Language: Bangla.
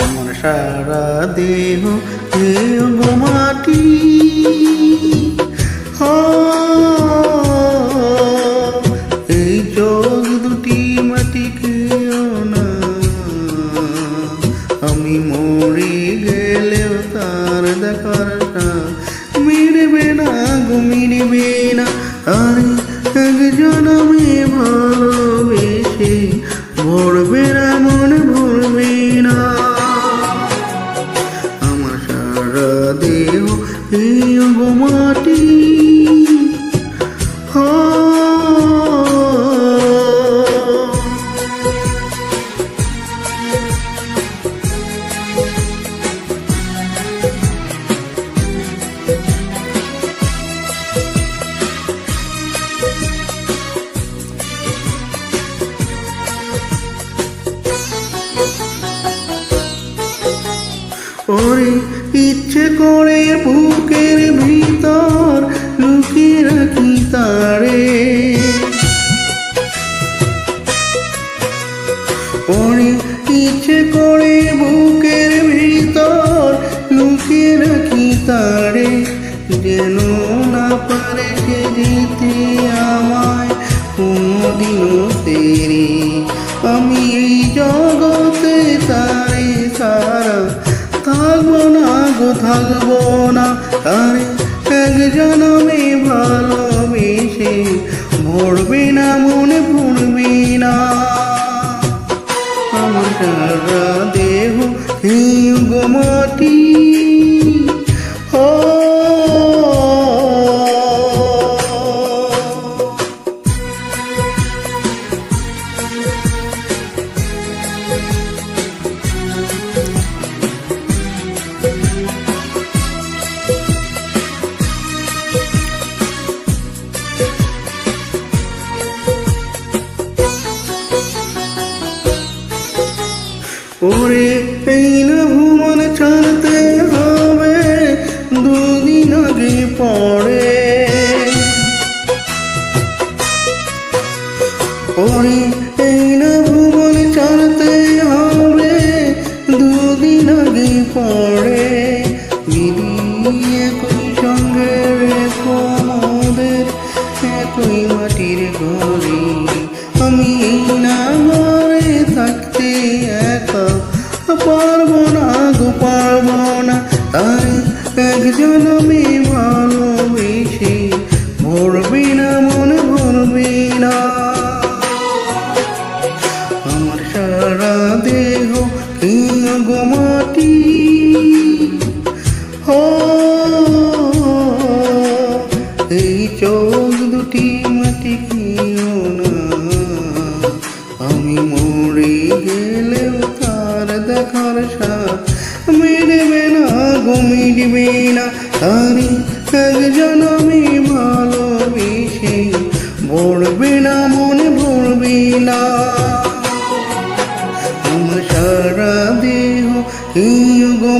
আমার সারা দেহ দেহ মাটি এই চোখ দুটি মাটি খেয়েও না। আমি মরে গেলেও তার দেখার মিটবে না গো, মিটবে না। আরে একজন আমি দেহ এই মাটি ওরে সে দিতে আমায় কোনদিনও তেরে আমি এই জগতে তারে সারা থাকব না গো, থাকব না তারে। একজন আমি ভালোবেসে ভরবে না, মনে ভরবে না। আমার সারা দেহ গো মাটি। ও ওরে এই না ভুমন ছাড়তে হবে, দুদিন আগে পরে। ওরে এই না ভুবন ছাড়তে হবে, দুদিন আগে পরে। দিদি একই সঙ্গে রেখো মোদের একই মাটির ঘরে আমি দুটি কিও না। আমি মরে গেলেও তার দেখার সাথ মিটবে না গো, মিটবে না তারি। একজন আমি ভালোবেসে ভরবে না, মনে ভরবে না। সারা দেহ এই গো